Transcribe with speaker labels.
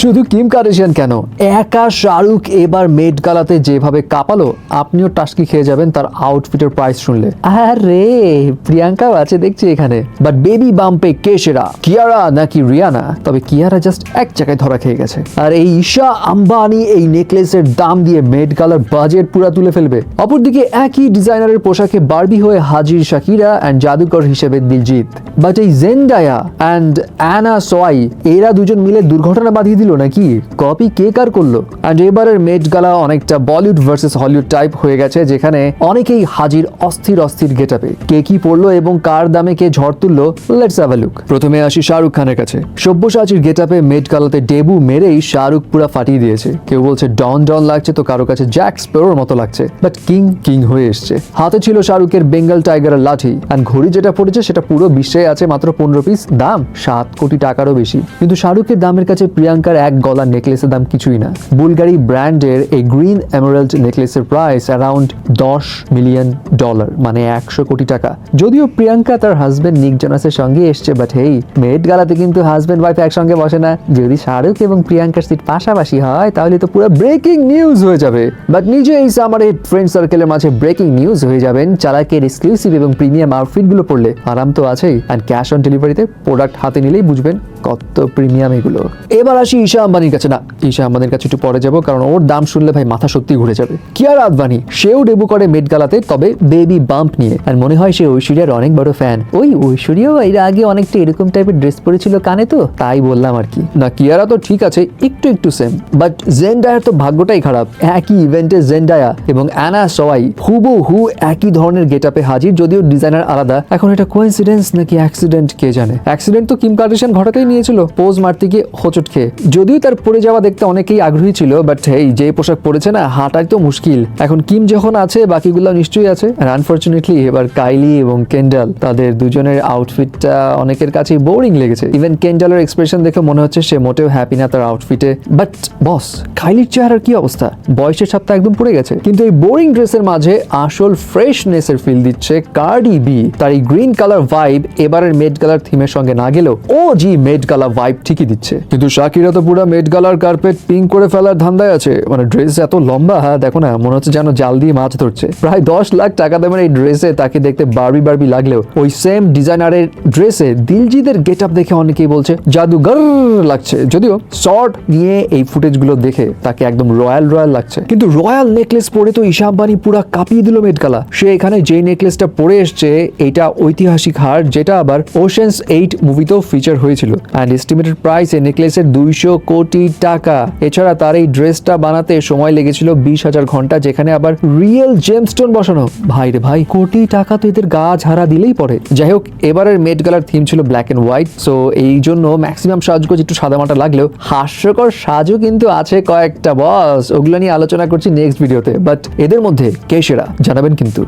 Speaker 1: শুধু কিম কার্ডেশিয়ান কেন? একা শাহরুখ এবার মেড গালাতে যেভাবে কাঁপালো, আপনিও টাস্কি খেয়ে যাবেন তার আউটফিটের প্রাইস শুনলে। আরে, প্রিয়াঙ্কাও আছে দেখছি এখানে। বাট বেবি বাম্পে কে সেরা? কিয়ারা নাকি রিয়ানা? তবে কিয়ারা জাস্ট এক জায়গায় ধরা খেয়ে গেছে। আর এই ঈশা আম্বানি এই নেকলেসের দাম দিয়ে মেড গালার বাজেট পুরা তুলে ফেলবে। অপরদিকে একই ডিজাইনারের পোশাকে বারবি হয়ে হাজির শাকিরা অ্যান্ড জাদুকর হিসেবে দিলজিৎ। বাট এই জেন্ডায়া অ্যান্ড অ্যানা সোয়াই এরা দুজন মিলে দুর্ঘটনা বাঁধিয়ে দিল। নাকি? কপি কে কার করল? অ্যান্ড এবারের মেট গালা অনেকটা বলিউড ভার্সেস হলিউড টাইপ হয়ে গেছে, যেখানে অনেকেই হাজির অস্থির অস্থির গেটাপে কে কি পড়ল এবং কার দামে কে ঝড় তুললো? লেটস হ্যাভ লুক প্রথমে আসি শাহরুখ খানের কাছে। সব্যসাচীর গেটাপে মেট গালাতে ডেবু মেরেই শাহরুখ পুরা ফাটিয়ে দিয়েছে। কেউ বলছে ডন ডন লাগছে তো কারও কাছে জ্যাক স্পেরোর মতো লাগছে। বাট কিং কিং হয়ে এসছে। হাতে ছিল শাহরুখের বেঙ্গল টাইগারের লাঠি। অ্যান্ড ঘড়ি যেটা পড়েছে, সেটা পুরো বিশ্বে আছে মাত্র পনেরো পিস দাম সাত কোটি টাকারও বেশি। কিন্তু শাহরুখের দামের কাছে প্রিয়াঙ্কার এক গলার নেকলেসের দাম কিছুই না। বুলগারি ব্র্যান্ডের এই গ্রিন এমারেল্ড নেকলেসের প্রাইস অ্যারাউন্ড দশ মিলিয়ন ডলার মানে একশো কোটি টাকা। যদিও প্রিয়াঙ্কা তার হাজবেন্ড নিক জোনাসের সঙ্গে এসছে বাট হেই মেড গালাতে কিন্তু হাজবেন্ড ওয়াইফ একসঙ্গে বসে না। যদি শাহরুখ এবং প্রিয়াঙ্কার সিট পাশাপাশি হয়, তাহলে তো পুরো ব্রেকিং নিউজ হয়ে যাবে। বাট নিজে এই সামারে ফ্রেন্ড সার্কেলের মাঝে ব্রেকিং নিউজ হয়ে যাবেন, চালাকের এক্সক্লুসিভ এবং প্রিমিয়াম আউটফিটগুলো পড়লে আরাম তো আছেই। অ্যান্ড ক্যাশ অন ডেলিভারিতে প্রোডাক্ট হাতে নিলেই বুঝবেন কত প্রিমিয়াম এগুলো। এবার আসি ঈশা আম্বানির কাছে না, ঈশা আম্বানির কাছে একটু পরে যাব, কারণ ওর দাম শুনলে ভাই মাথা সত্যি ঘুরে যাবে। কিয়ার আদবানি সেও ডেবু করে মেট গালাতে, তবে বেবি বাম্প নিয়ে। আর মনে হয় সে ঐশ্বরিয়ার অনেক বড় ফ্যান ওই ঐশ্বরিয়াও এর আগে অনেকটা এরকম টাইপের ড্রেস পরেছিল কানে তো, তাই বললাম আর কি। না, কিয়ারা তো ঠিক আছে, একটু একটু সেম বাট জেন্ডায়ার তো ভাগ্যটাই খারাপ। একই ইভেন্টে জেন্ডায়া এবং অ্যানা সবাই হুবু হু একই ধরনের গেটআপে হাজির, যদিও ডিজাইনার আলাদা। এখন এটা কোইন্সিডেন্স নাকি অ্যাক্সিডেন্ট কে জানে? অ্যাক্সিডেন্ট তো কিম কার্ডিশন ঘটাতেই নিয়েছিল পোজ মারতে গিয়ে হোঁচট খেয়ে। যদিও তার পড়ে যাওয়া দেখতে অনেকেই আগ্রহী ছিল বাট এই যে পোশাক পরেছে না, হাঁটাই তো মুশকিল। এখন কিম যখন আছে বাকিগুলো নিশ্চয়ই আছে। আর আনফর্চুনেটলি এবার কাইলি এবং কেন্ডাল, তাদের দুজনের আউটফিটটা অনেকের কাছে বোরিং লেগেছে। ইভেন কেন্ডালের এক্সপ্রেশন দেখে মনে হচ্ছে সে মোটেও হ্যাপি না তার আউটফিটে বাট বস কাইলির চেহারার কি অবস্থা? বয়সের ছাপটা একদম পড়ে গেছে। কিন্তু এই বোরিং ড্রেসের মাঝে আসল ফ্রেশনেসের ফিল দিচ্ছে কার্ডি বি তার এই গ্রিন কালার ভাইব এবারের মেড কালার থিমের সঙ্গে না গেলেও ও জি মেড কালার ভাইব ঠিকই দিচ্ছে। কিন্তু শাকিরা তো পুরো মেড গালার কার্পেট পিঙ্ক করে ফেলার ধান্দায় আছে। মানে ড্রেস এত লম্বা হ্যাঁ দেখো না, মনে হচ্ছে যেন জাল দিয়ে মাছ ধরছে। প্রায় দশ লাখ টাকা দামের এই ড্রেসে তাকে দেখতে বারবি বারবি লাগলেও ওই সেম ডিজাইনারের ড্রেসে দিলজিদের গেট আপ দেখে অনেকেই বলছে জাদুগর লাগছে। যদিও শর্ট নিয়ে এই ফুটেজগুলো দেখে তাকে একদম রয়্যাল রয়্যাল লাগছে। কিন্তু রয়্যাল নেকলেস পরে তো ঈশা আম্বানি পুরা কাঁপিয়ে দিল মেটকালা সে এখানে যে নেকলেসটা পরে এসছে এটা ঐতিহাসিক হার, যেটা আবার ওশেন্স এইট মুভিতেও ফিচার হয়েছিল। অ্যান্ড এস্টিমেটেড প্রাইস এই নেকলেসের দুইশো কোটি টাকা। এছাড়া তার এই ড্রেসটা বানাতে সময় লেগেছিল বিশ হাজার ঘণ্টা, যেখানে আবার রিয়েল জেমস্টোন বসানো। ভাই রে ভাই, কোটি টাকা তো এদের গা ঝাড়া দিলেই পড়ে। যাই হোক, এবারের মেট গালার থিম ছিল ব্ল্যাক অ্যান্ড হোয়াইট সো এই জন্য ম্যাক্সিমাম সাজগোজ একটু সাদামাটা লাগলেও হাস্যকর সাজও কিন্তু আছে কয়েকটা বস ওগুলো নিয়ে আলোচনা করছি নেক্সট ভিডিওতে বাট এদের মধ্যে কে সেরা জানাবেন কিন্তু।